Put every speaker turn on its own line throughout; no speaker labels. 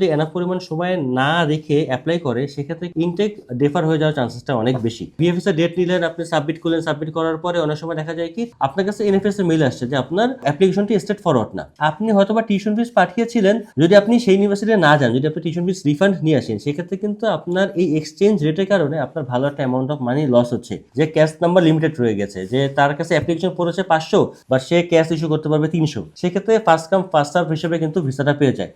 যদি এনাফ পরিমাণ সময় না রেখে অ্যাপ্লাই করে, সেক্ষেত্রে ইনটেক ডেফার হয়ে যাওয়ার চান্সেসটা অনেক বেশি। বিএফএস এর ডেট নিলেন, আপনি সাবমিট করলেন সাবমিট করার পরে অনেক সময় দেখা যায় কি, আপনার কাছে এনএফএস এর মেল আসছে যে আপনার অ্যাপ্লিকেশনটি স্টেট ফরওয়ার্ড না। আপনি হয়তো বা টিউশন ফিস পাঠিয়েছিলেন, যদি আপনি সেই ইউনিভার্সিটি না যান, যদি আপনি টিউশন ফিস রিফান্ড নিয়ে আসেন, সেক্ষেত্রে কিন্তু আপনার এই এক্সচেঞ্জ রেটের কারণে আপনার ভালো একটা অ্যামাউন্ট অফ মানি লস হচ্ছে। যে ক্যাশ নাম্বার লিমিটেড রয়ে গেছে, যে তার কাছে অ্যাপ্লিকেশন পড়েছে পাঁচশো বা সে ক্যাশ ইস্যু করতে পারবে তিনশো। সেক্ষেত্রে ফার্স্ট কাম ফার্স্ট সার্ভ হিসেবে কিন্তু ভিসাটা পেয়ে যায়।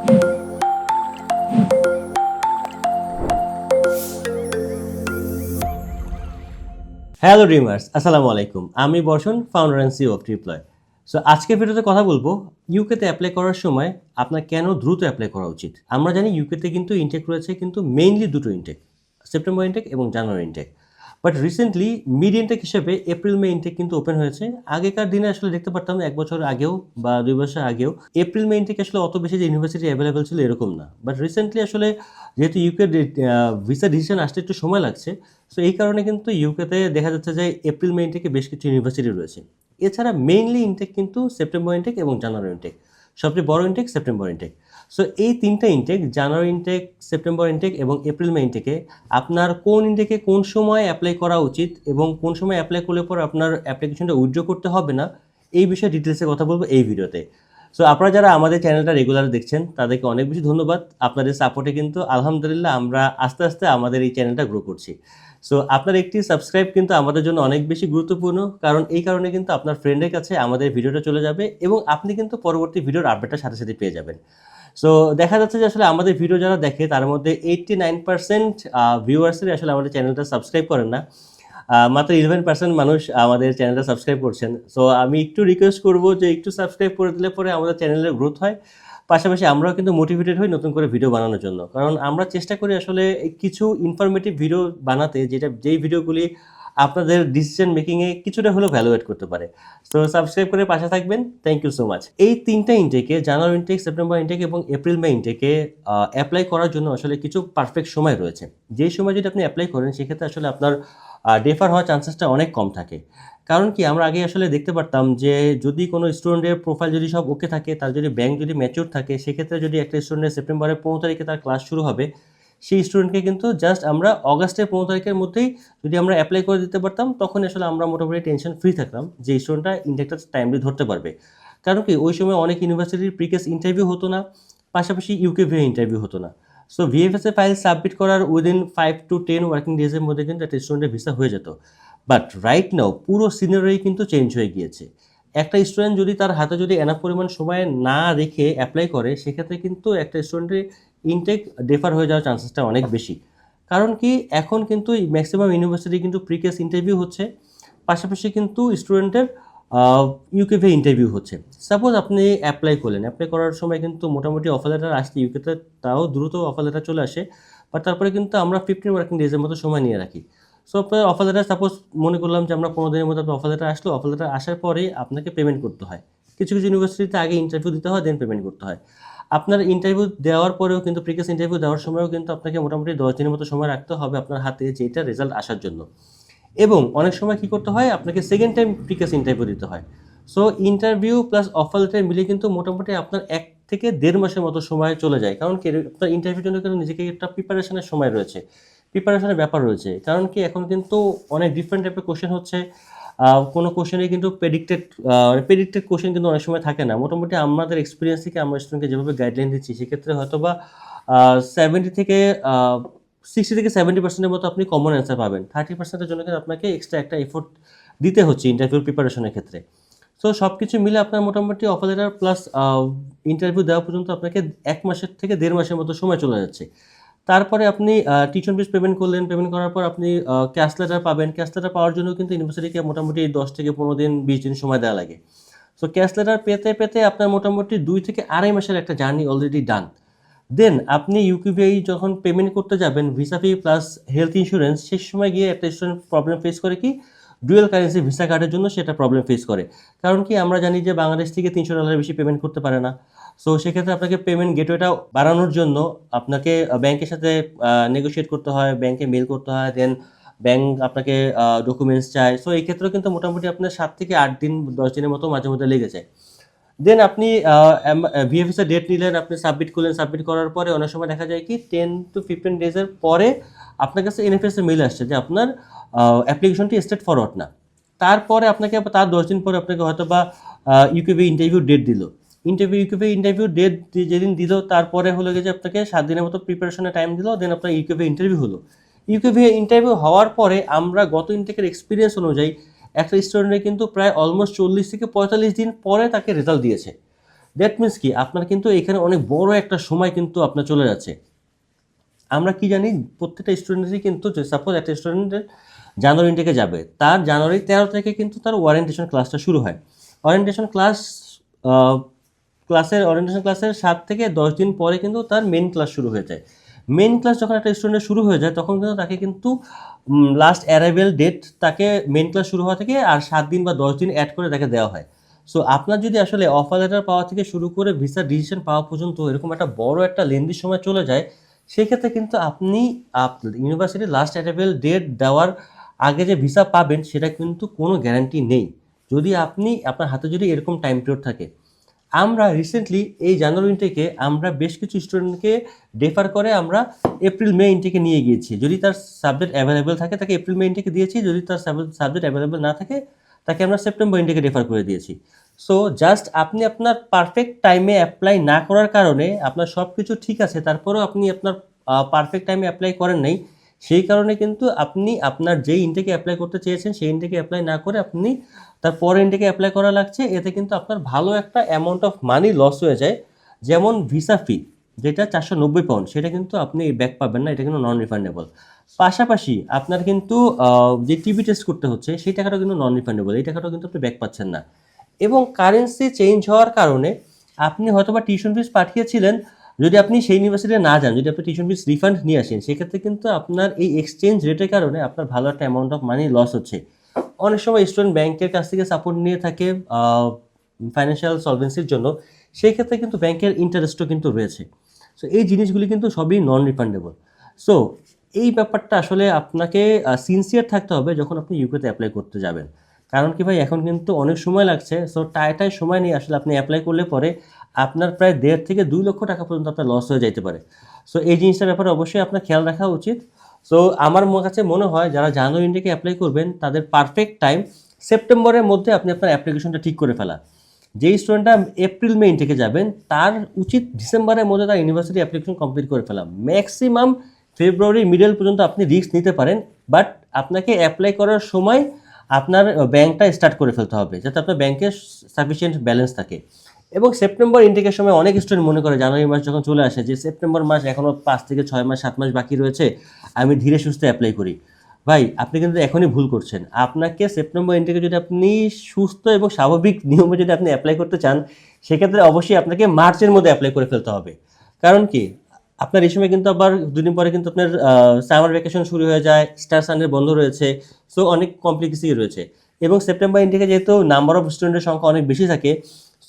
হ্যালো ড্রিমার্স আসসালামু আলাইকুম আমি Barshan founder and CEO of Triploy so আজকের ভিডিওতে কথা বলব ইউকেতে অ্যাপ্লাই করার সময় আপনার কেন দ্রুত অ্যাপ্লাই করা উচিত? আমরা জানি ইউকেতে কিন্তু ইনটেক রয়েছে কিন্তু মেইনলি দুটো ইনটেক সেপ্টেম্বর ইনটেক এবং January intake but recently mid intake হিসেবে এপ্রিল মে ইনটেক কিন্তু ওপেন হয়েছে। আগেকার দিনে আসলে দেখতে পারতাম এক বছর আগেও বা দুই বছর আগেও এপ্রিল মে ইনটেক আসলে অত বেশি যে ইউনিভার্সিটি অ্যাভেলেবেল ছিল এরকম না। বাট রিসেন্টলি আসলে যেহেতু ইউকে ভিসা ডিসিশন আসতে একটু সময় লাগছে সো এই কারণে কিন্তু ইউকেতে দেখা যাচ্ছে যে এপ্রিল মে ইনটেকে বেশ কিছু ইউনিভার্সিটি রয়েছে। এছাড়া মেইনলি ইনটেক কিন্তু সেপ্টেম্বর ইনটেক এবং জানুয়ারি ইনটেক সবচেয়ে বড় ইনটেক সেপ্টেম্বর ইনটেক সো এই তিনটা intake January intake September intake এবং এপ্রিল মে ইনটেকে আপনার কোন ইনটেকে কোন সময় অ্যাপ্লাই করা উচিত এবং কোন সময় অ্যাপ্লাই করলে পর আপনার অ্যাপ্লিকেশনটা উইথড্র করতে হবে না, এই বিষয়ে ডিটেলসে কথা বলব এই ভিডিওতে। সো আপনারা যারা আমাদের চ্যানেলটা রেগুলার দেখছেন, তাদেরকে অনেক বেশি ধন্যবাদ। আপনাদের সাপোর্টে কিন্তু আলহামদুলিল্লাহ আমরা আস্তে আস্তে আমাদের এই চ্যানেলটা গ্রো করছি। সো আপনার একটি সাবস্ক্রাইব কিন্তু আমাদের জন্য অনেক বেশি গুরুত্বপূর্ণ, কারণ এই কারণে কিন্তু আপনার ফ্রেন্ডের কাছে আমাদের ভিডিওটা চলে যাবে এবং আপনি কিন্তু পরবর্তী ভিডিওর আপডেটটা সাথে সাথে পেয়ে যাবেন। সো দেখা যাচ্ছে যে আসলে আমাদের ভিডিও যারা দেখে, তার মধ্যে এইটটি নাইন পার্সেন্ট ভিউয়ার্সেরই আসলে আমাদের চ্যানেলটা সাবস্ক্রাইব করেন না। মাত্র ইলেভেন পার্সেন্ট মানুষ আমাদের চ্যানেলটা সাবস্ক্রাইব করছেন। সো আমি একটু রিকোয়েস্ট করব যে একটু সাবস্ক্রাইব করে দিলে পরে আমাদের চ্যানেলের গ্রোথ হয়। পাশাপাশি আমরাও কিন্তু মোটিভেটেড হই নতুন করে ভিডিও বানানোর জন্য। কারণ আমরা চেষ্টা করি আসলে কিছু ইনফরমেটিভ ভিডিও বানাতে, যেটা, যেই ভিডিওগুলি আপনাদের ডিসিশন মেকিংয়ে কিছুটা হলেও ভ্যালুয়েট করতে পারে। তো সাবস্ক্রাইব করে পাশে থাকবেন। থ্যাংক ইউ সো মাচ এই তিনটা ইনটেকে জানুয়ারি ইনটেক সেপ্টেম্বর ইনটেক এবং এপ্রিল মে ইনটেকে অ্যাপ্লাই করার জন্য আসলে কিছু পারফেক্ট সময় রয়েছে। যেই সময় যদি আপনি অ্যাপ্লাই করেন, সেক্ষেত্রে আসলে আপনার ডেফার হওয়ার চান্সেসটা অনেক কম থাকে। কারণ কি, আমরা আগে আসলে দেখতে পারতাম যে যদি কোনো স্টুডেন্টের প্রোফাইল যদি সব ওকে থাকে, তার যদি ব্যাংক যদি ম্যাচিউর থাকে, সেক্ষেত্রে যদি একটা স্টুডেন্টের সেপ্টেম্বরের পনেরো তারিখে তার ক্লাস শুরু হবে সেই স্টুডেন্টকে কিন্তু জাস্ট আমরা অগাস্টের পনেরো তারিখের মধ্যেই যদি আমরা অ্যাপ্লাই করে দিতে পারতাম তখন আসলে আমরা মোটামুটি টেনশন ফ্রি থাকলাম যে স্টুডেন্টটা ইনটেকটা টাইমলি ধরতে পারবে। কারণ কি, ওই সময় অনেক ইউনিভার্সিটির প্রিকেস ইন্টারভিউ হতো না, পাশাপাশি ইউকে ভিএ ইন্টারভিউ হতো না। সো ভিএফএস এ ফাইল সাবমিট করার within five to ten working ডেজের মধ্যে কিন্তু একটা স্টুডেন্টের ভিসা হয়ে যেত। বাট রাইট নাও পুরো সিনারি কিন্তু চেঞ্জ হয়ে গিয়েছে। একটা স্টুডেন্ট যদি তার হাতে যদি এনাফ পরিমাণ সময় না রেখে অ্যাপ্লাই করে, সেক্ষেত্রে কিন্তু একটা স্টুডেন্টের ইনটেক ডেফার হয়ে যাওয়ার চান্সেসটা অনেক বেশি। কারণ কি, এখন কিন্তু ম্যাক্সিমাম ইউনিভার্সিটি কিন্তু প্রিকেস ইন্টারভিউ হচ্ছে, পাশাপাশি কিন্তু স্টুডেন্টের ইউকেভে ইন্টারভিউ হচ্ছে। সাপোজ আপনি অ্যাপ্লাই করলেন অ্যাপ্লাই করার সময় কিন্তু মোটামুটি অফার লেটার আসছে ইউকেতে তাও দ্রুত অফার লেটার চলে আসে বাট তারপরে কিন্তু আমরা ফিফটিন ওয়ার্কিং ডেজের মতো সময় নিয়ে রাখি। সো আপনার অফার লেটার সাপোজ মনে করলাম যে আমরা পনেরো দিনের মধ্যে আপনার অফার লেটার আসলো অফার লেটার আসার পরেই আপনাকে পেমেন্ট করতে হয়। কিছু কিছু ইউনিভার্সিটিতে আগে ইন্টারভিউ দিতে হয় দেন পেমেন্ট করতে হয়। আপনার ইন্টারভিউ দেওয়ার পরেও কিন্তু প্রিকেস ইন্টারভিউ দেওয়ার সময়ও কিন্তু আপনাকে মোটামুটি দশ দিনের মতো সময় রাখতে হবে আপনার হাতে যেটা রেজাল্ট আসার জন্য। এবং অনেক সময় কি করতে হয়? আপনাকে সেকেন্ড টাইম প্রিকেস ইন্টারভিউ দিতে হয়। So interview plus offer letter মিলে কিন্তু মোটামুটি আপনার এক থেকে দেড় মাসের মতো সময় চলে যায়। কারণ কি? আপনার ইন্টারভিউর জন্য কিন্তু নিজেকে একটা প্রিপারেশনের সময় রয়েছে। প্রিপারেশনের ব্যাপার রয়েছে। কারণ কি? এখন কিন্তু অনেক ডিফারেন্ট টাইপের কোশ্চেন হচ্ছে। কোনো কোশ্চেনে কিন্তু প্রেডিক্টেড প্রেডিক্টেড কোশ্চেন কিন্তু অনেক সময় থাকে না। মোটামুটি আমাদের এক্সপিরিয়েন্স থেকে আমরা স্টুডেন্টকে যেভাবে গাইডলাইন দিচ্ছি, সেক্ষেত্রে হয়তো বা সেভেন্টি থেকে সিক্সটি থেকে সেভেন্টি পার্সেন্টের মতো আপনি কমন অ্যান্সার পাবেন। থার্টি পার্সেন্টের জন্য কিন্তু আপনাকে এক্সট্রা একটা এফোর্ট দিতে হচ্ছে ইন্টারভিউ প্রিপারেশনের ক্ষেত্রে। সো সব কিছু মিলে আপনার মোটামুটি অফার লেটার প্লাস ইন্টারভিউ দেওয়া পর্যন্ত আপনাকে এক মাসের থেকে দেড় মাসের মতো সময় চলে যাচ্ছে। তারপরে আপনি টিউশন ফিস পেমেন্ট করলেন পেমেন্ট করার পর আপনি ক্যাশ লেটার পাবেন। ক্যাশ লেটার পাওয়ার জন্য কিন্তু ইউনিভার্সিটিকে মোটামুটি দশ থেকে পনেরো দিন, বিশ দিন সময় দেওয়া লাগে। সো ক্যাশ লেটার পেতে পেতে আপনার মোটামুটি দুই থেকে আড়াই মাসের একটা জার্নি অলরেডি ডান দেন আপনি ইউকিভিআই যখন পেমেন্ট করতে যাবেন visa fee plus health insurance সেই সময় গিয়ে একটা স্টুডেন্ট প্রবলেম ফেস করে কি? ডুয়েল কারেন্সি ভিসা কার্ডের জন্য সেটা প্রবলেম ফেস করে। কারণ কি? আমরা জানি যে বাংলাদেশ থেকে তিনশো ডলারের বেশি পেমেন্ট করতে পারে না। সো সেক্ষেত্রে আপনাকে পেমেন্ট গেটওয়েটা বাড়ানোর জন্য আপনাকে ব্যাংকের সাথে নেগোশিয়েট করতে হয় ব্যাংকে মেল করতে হয় দেন ব্যাংক আপনাকে ডকুমেন্টস চায়। সো এই ক্ষেত্রেও কিন্তু মোটামুটি আপনার সাত থেকে আট দিন, দশ দিনের মতো মাঝে মধ্যে লেগে যায়। দেন আপনি ভিএফএস এর ডেট নিলেন, আপনি সাবমিট করলেন সাবমিট করার পরে অনেক সময় দেখা যায় কি টেন টু ফিফটিন ডেজের পরে আপনার কাছে এনএফএস এর মেল আসছে যে আপনার অ্যাপ্লিকেশনটি স্টেট ফরওয়ার্ড না। তারপরে আপনাকে, তার দশ দিন পরে আপনাকে হয়তো বা ইউকেবি ইন্টারভিউ ডেট দিল। ইন্টারভিউ ইউকেবি ইন্টারভিউ ডেট যেদিন দিল, তারপরে হলো গিয়ে যে আপনাকে সাত দিনের মতো প্রিপারেশনের টাইম দিল দেন আপনার ইউকেবি ইন্টারভিউ হলো। ইউকেভি ইন্টারভিউ হওয়ার পরে আমরা গত ইনটেকের এক্সপিরিয়েন্স অনুযায়ী একটা স্টুডেন্টের কিন্তু প্রায় অলমোস্ট চল্লিশ থেকে পঁয়তাল্লিশ দিন পরে তাকে রেজাল্ট দিয়েছে। দ্যাট মিনস কি? আপনার কিন্তু এখানে অনেক বড় একটা সময় কিন্তু আপনার চলে যাচ্ছে। আমরা কি জানি? প্রত্যেকটা স্টুডেন্টই কিন্তু সাপোজ একটা স্টুডেন্টের জানুয়ারি ইনটেকে যাবে, তার জানুয়ারি তেরো থেকে কিন্তু তার ওয়ারেন্টেশন ক্লাসটা শুরু হয়। ওয়ারেন্টেশন ক্লাস ক্লাসের ওরিয়েন্টেশন ক্লাসের সাত থেকে দশ দিন পরে কিন্তু তার মেন ক্লাস শুরু হয়ে যায়। মেন ক্লাস যখন একটা স্টুডেন্টের শুরু হয়ে যায়, তখন কিন্তু তাকে কিন্তু লাস্ট অ্যারাইভেল ডেট তাকে মেন ক্লাস শুরু হওয়া থেকে আর সাত দিন বা দশ দিন অ্যাড করে তাকে দেওয়া হয়। সো আপনার যদি আসলে অফার লেটার পাওয়া থেকে শুরু করে ভিসা ডিসিশন পাওয়া পর্যন্ত এরকম একটা বড় একটা লেন্দি সময় চলে যায়, সেক্ষেত্রে কিন্তু আপনি ইউনিভার্সিটির লাস্ট অ্যারাইভেল ডেট দেওয়ার আগে যে ভিসা পাবেন, সেটা কিন্তু কোনো গ্যারান্টি নেই। যদি আপনি, আপনার হাতে যদি এরকম টাইম পিরিয়ড থাকে আমরা রিসেন্টলি এই জানুয়ারি ইনটেকে আমরা বেশ কিছু স্টুডেন্টকে ডেফার করে আমরা এপ্রিল মে ইনটেকে নিয়ে গিয়েছি। যদি তার সাবজেক্ট অ্যাভেলেবেল থাকে, তাকে এপ্রিল মে ইনটেকে দিয়েছি। যদি তার সাবজেক্ট অ্যাভেলেবেল না থাকে, তাকে আমরা সেপ্টেম্বর ইনটেকে রেফার করে দিয়েছি। সো জাস্ট আপনি আপনার পারফেক্ট টাইমে অ্যাপ্লাই না করার কারণে আপনার সব কিছু ঠিক আছে, তারপরেও আপনি আপনার পারফেক্ট টাইমে অ্যাপ্লাই করেন নাই সেই কারণে কিন্তু আপনি আপনার যেই ইনটেকে অ্যাপ্লাই করতে চেয়েছেন, সেই ইনটেকে অ্যাপ্লাই না করে আপনি তার পরে ইনটেকে অ্যাপ্লাই করা লাগছে। এতে কিন্তু আপনার ভালো একটা অ্যামাউন্ট অফ মানি লস হয়ে যায়। যেমন ভিসা ফি যেটা চারশো নব্বই পাউন্ড সেটা কিন্তু আপনি ব্যাক পাবেন না, এটা কিন্তু নন রিফান্ডেবল পাশাপাশি আপনার কিন্তু যে টিভি টেস্ট করতে হচ্ছে, সেই টাকাটা কিন্তু নন রিফান্ডেবল এই টাকাটাও কিন্তু আপনি ব্যাক পাচ্ছেন না। এবং কারেন্সি চেঞ্জ হওয়ার কারণে আপনি হয়তো বা টিউশন ফিস পাঠিয়েছিলেন যদি আপনি সেই ইউনিভার্সিটিতে না যান, যদি আপনি টিউশন ফিস রিফান্ড নিয়ে আসেন, সেক্ষেত্রে কিন্তু আপনার এই এক্সচেঞ্জ রেটের কারণে আপনার ভালো একটা অ্যামাউন্ট অফ মানি লস হচ্ছে। অনেক সময় স্টুডেন্ট ব্যাংকের কাছ থেকে সাপোর্ট নিয়ে থাকে ফাইন্যান্সিয়াল সলভেন্সির জন্য। সেই ক্ষেত্রে কিন্তু ব্যাংকের ইন্টারেস্টও কিন্তু রয়েছে। সো এই জিনিসগুলি কিন্তু সবই নন রিফান্ডেবল সো এই ব্যাপারটা আসলে আপনাকে সিনসিয়ার থাকতে হবে যখন আপনি ইউকেতে অ্যাপ্লাই করতে যাবেন। কারণ কি ভাই, এখন কিন্তু অনেক সময় লাগছে। সো টাইটাই সময় নিয়ে আসলে আপনি অ্যাপ্লাই করলে পরে আপনার প্রায় দেড় থেকে দুই লক্ষ টাকা পর্যন্ত আপনার লস হয়ে যাইতে পারে। সো এই জিনিসটার ব্যাপারে অবশ্যই আপনার খেয়াল রাখা উচিত। সো আমার কাছে মনে হয় যারা জানুয়ারি ইন্ডিয়াকে অ্যাপ্লাই করবেন, তাদের পারফেক্ট টাইম সেপ্টেম্বরের মধ্যে আপনি আপনার অ্যাপ্লিকেশনটা ঠিক করে ফেলা। যেই স্টুডেন্টটা এপ্রিল মে ইনটেকে যাবেন, তার উচিত ডিসেম্বরের মধ্যে তার ইউনিভার্সিটি অ্যাপ্লিকেশন কমপ্লিট করে ফেলা। ম্যাক্সিমাম ফেব্রুয়ারি মিডল পর্যন্ত আপনি রিস্ক নিতে পারেন বাট আপনাকে অ্যাপ্লাই করার সময় আপনার ব্যাংকটা স্টার্ট করে ফেলতে হবে, যাতে আপনার ব্যাংকে সাফিসিয়েন্ট ব্যালেন্স থাকে। এবং সেপ্টেম্বর ইনটেকের সময় অনেক স্টুডেন্ট মনে করে জানুয়ারি মাস যখন চলে আসে যে সেপ্টেম্বর মাস এখনও পাঁচ থেকে ছয় মাস, সাত মাস বাকি রয়েছে, আমি ধীরে সুস্থে অ্যাপ্লাই করি। ভাই, আপনি কিন্তু এখনই ভুল করছেন। আপনাকে সেপ্টেম্বর ইনটেকে যদি আপনি সুস্থ এবং স্বাভাবিক নিয়মে যদি আপনি অ্যাপ্লাই করতে চান, সেক্ষেত্রে অবশ্যই আপনাকে মার্চের মধ্যে অ্যাপ্লাই করে ফেলতে হবে। কারণ কি? আপনার এই সময় কিন্তু আবার দুদিন পরে কিন্তু আপনার সামার ভ্যাকেশন শুরু হয়ে যায় স্টার সানডে বন্ধ রয়েছে সো অনেক কমপ্লিকেসি রয়েছে। এবং সেপ্টেম্বর ইনটেকে যেহেতু নাম্বার অফ স্টুডেন্টের সংখ্যা অনেক বেশি থাকে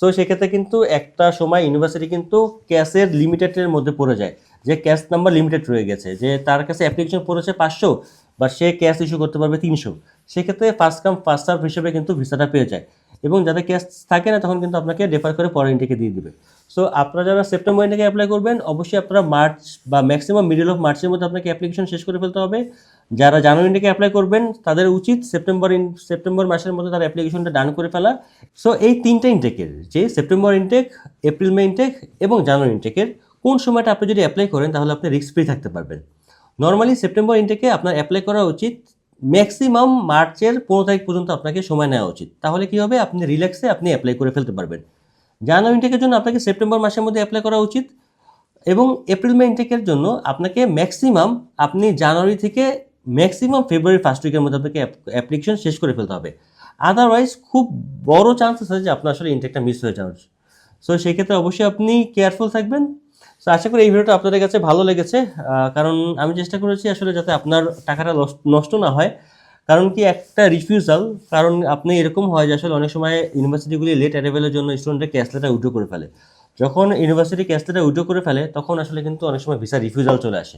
সো সেক্ষেত্রে কিন্তু একটা সময় ইউনিভার্সিটি কিন্তু ক্যাশের লিমিটেডের মধ্যে পড়ে যায়। যে ক্যাশ নাম্বার লিমিটেড রয়ে গেছে, যে তার কাছে অ্যাপ্লিকেশন পড়েছে পাঁচশো, বা সে ক্যাশ ইস্যু করতে পারবে তিনশো। সেক্ষেত্রে ফার্স্ট কাম ফার্স্ট সার্ভ হিসেবে কিন্তু ভিসাটা পেয়ে যায়। এবং যাদের ক্যাশ থাকে না, তখন কিন্তু আপনাকে রেফার করে পরের ইন্টেকে দিয়ে দিবে। সো আপনারা যারা সেপ্টেম্বর ইন্টেকে অ্যাপ্লাই করবেন, অবশ্যই আপনারা মার্চ বা ম্যাক্সিমাম মিডল অফ মার্চের মধ্যে আপনাকে অ্যাপ্লিকেশন শেষ করে ফেলতে হবে। যারা জানুয়ারি ইন্টেকে অ্যাপ্লাই করবেন, তাদের উচিত সেপ্টেম্বর ইন সেপ্টেম্বর মাসের মধ্যে তার অ্যাপ্লিকেশনটা ডান করে ফেলা। সো এই তিনটা ইনটেকের যে September intake April May intake এবং জানুয়ারি ইনটেকের কোন সময়টা আপনি যদি অ্যাপ্লাই করেন, তাহলে আপনি রিস্ক ফ্রি থাকতে পারবেন। নর্মালি সেপ্টেম্বর ইনটেকে আপনার অ্যাপ্লাই করা উচিত ম্যাক্সিমাম মার্চের পনেরো তারিখ পর্যন্ত আপনাকে সময় নেওয়া উচিত। তাহলে কী হবে? আপনি রিল্যাক্সে আপনি অ্যাপ্লাই করে ফেলতে পারবেন। জানুয়ারি ইনটেকের জন্য আপনাকে সেপ্টেম্বর মাসের মধ্যে অ্যাপ্লাই করা উচিত এবং এপ্রিল মে ইনটেকের জন্য আপনাকে ম্যাক্সিমাম আপনি জানুয়ারি থেকে ম্যাক্সিমাম ফেব্রুয়ারি ফার্স্ট উইকের মধ্যে আপনাকে অ্যাপ্লিকেশন শেষ করে ফেলতে হবে। আদারওয়াইজ খুব বড় চান্স আছে যে আপনার আসলে ইনটেকটা মিস হয়ে যাওয়ার। সো সেই ক্ষেত্রে অবশ্যই আপনি কেয়ারফুল থাকবেন। সো আশা করি এই ভিডিওটা আপনাদের কাছে ভালো লেগেছে। কারণ আমি চেষ্টা করেছি আসলে যাতে আপনার টাকাটা নষ্ট না হয়। কারণ কি একটা রিফিউজাল কারণ আপনি এরকম হয় যে আসলে অনেক সময় ইউনিভার্সিটিগুলি লেট অ্যারেভেলের জন্য স্টুডেন্টরা ক্যাশ লেটার উইড্রো করে ফেলে। যখন ইউনিভার্সিটি ক্যাশ লেটার উইড্রো করে ফেলে, তখন আসলে কিন্তু অনেক সময় ভিসা রিফিউজাল চলে আসে।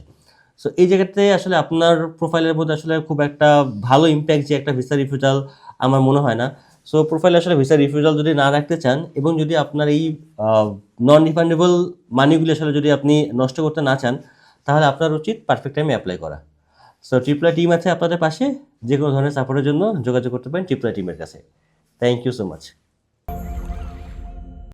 সো এই জায়গাতে আসলে আপনার প্রোফাইলের মধ্যে আসলে খুব একটা ভালো ইম্প্যাক্ট যে একটা ভিসা রিফিউজাল আমার মনে হয় না। সো প্রোফাইলে আসলে ভিসা রিফিউজাল যদি না রাখতে চান এবং যদি আপনার এই নন রিফান্ডেবল মানিগুলি আসলে যদি আপনি নষ্ট করতে না চান, তাহলে আপনার উচিত পারফেক্ট টাইমে অ্যাপ্লাই করা। সো ট্রিপলা টিম আছে আপনাদের পাশে যে কোনো ধরনের সাপোর্টের জন্য যোগাযোগ করতে পারেন ট্রিপলা টিমের কাছে। Thank you so much